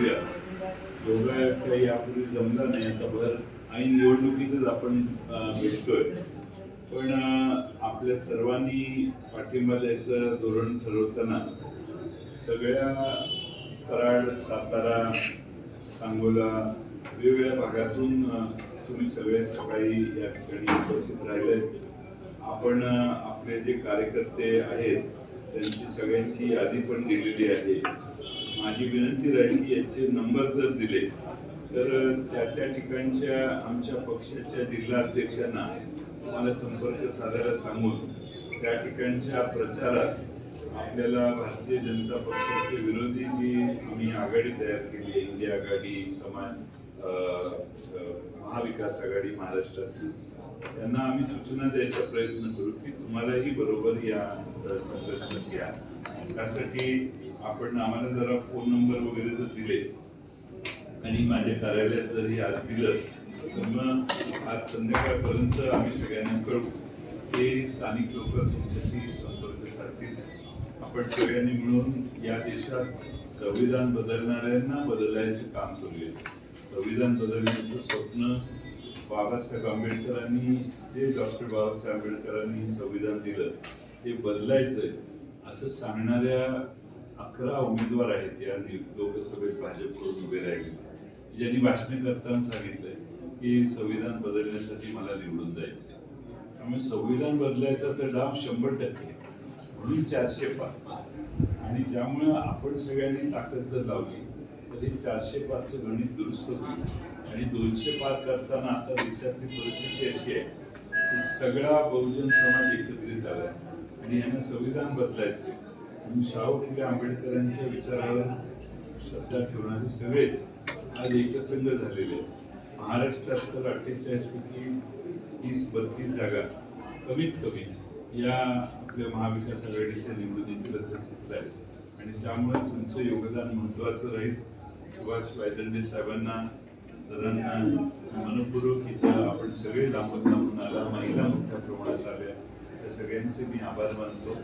करूया दोघं काही यापूर्वी जमलं नाही आता बरं. आणि निवडणुकीतच आपण भेटतोय. पण आपल्या सर्वांनी पाठिंबा द्यायचं धोरण ठरवताना सगळ्या कराड सातारा सांगोला वेगवेगळ्या भागातून तुम्ही सगळे सकाळी या ठिकाणी उपस्थित राहिले. आपण आपले जे कार्यकर्ते आहेत त्यांची सगळ्यांची यादी पण दिलेली आहे. माझी विनंती राहील की याचे नंबर जर दिले तर त्या त्या ठिकाणच्या आमच्या पक्षाच्या जिल्हा अध्यक्षांना संपर्क साधायला सांगून त्या ठिकाणच्या प्रचारात आपल्याला भारतीय जनता पक्षाचे विरोधी जी आम्ही आघाडी तयार केली आहे, इंडिया आघाडी समाज अं, महाविकास आघाडी महाराष्ट्रातली त्यांना आम्ही सूचना द्यायचा प्रयत्न करू की तुम्हालाही बरोबर या अं, संघटनेत त्यासाठी आपण आम्हाला जरा फोन नंबर वगैरे जर दिले आणि माझ्या कार्यालयात जर हे आज दिलं तर मग आज संध्याकाळपर्यंत आम्ही सगळ्यांना कळू ते स्थानिक लोक तुमच्याशी संपर्क साधतील. आपण सगळ्यांनी मिळून या देशात संविधान बदलणाऱ्यांना बदलायचं काम करूया. संविधान बदलण्याचं स्वप्न बाबासाहेब आंबेडकरांनी जे डॉक्टर बाबासाहेब आंबेडकरांनी संविधान दिलं ते बदलायचंय. असं सांगणाऱ्या अकरा उमेदवार आहेत या लोकसभेत भाजपकडून उभे राहिले. ज्यांनी भाषणे करताना सांगितलंय की संविधान बदलण्यासाठी मला निवडून जायचंय. त्यामुळे संविधान बदलायचा तर डाव शंभर टक्के म्हणून चारशे पाच. आणि त्यामुळं आपण सगळ्यांनी ताकद जर लावली तर हे चारशे पाचचं गणित दुरुस्त होईल. आणि दोनशे पाच करताना आता देशातली परिस्थिती अशी आहे की सगळा बहुजन समाज एकत्रित आला आणि यांना संविधान बदलायचे आणि शाहू फुले आंबेडकरांच्या विचारावर श्रद्धा ठेवणारे सगळेच आज एकसंघ झालेले आहेत. महाराष्ट्रात तर अठ्ठेचाळीस पैकी तीस बत्तीस जागा कमीत कमी या आपल्या महाविकास आघाडीच्या निवडणुकीतील येतील असं चित्र आहे आणि त्यामुळे तुमचं योगदान महत्वाचं राहील. सुभाष वायदंडे साहेबांना सरांना मनपूर्वक इथं आपण सगळे लांबत लांबून आला महिला मोठ्या प्रमाणात आल्या. त्या सगळ्यांचे मी आभार मानतो.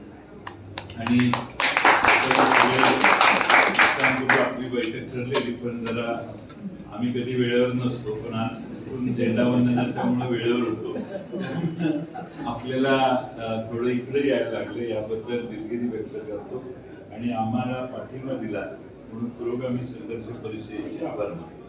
आणि आपली बैठक ठरलेली पण जरा आम्ही कधी वेळेवर नसतो पण आज झेंडा वंदनाच्यामुळे वेळेवर होतो. आपल्याला थोडं इकडे यायला लागले याबद्दल दिलगिरी व्यक्त करतो. आणि आम्हाला पाठिंबा दिला म्हणून पुरोगामी संघर्ष परिषदेचे आभार मानतो.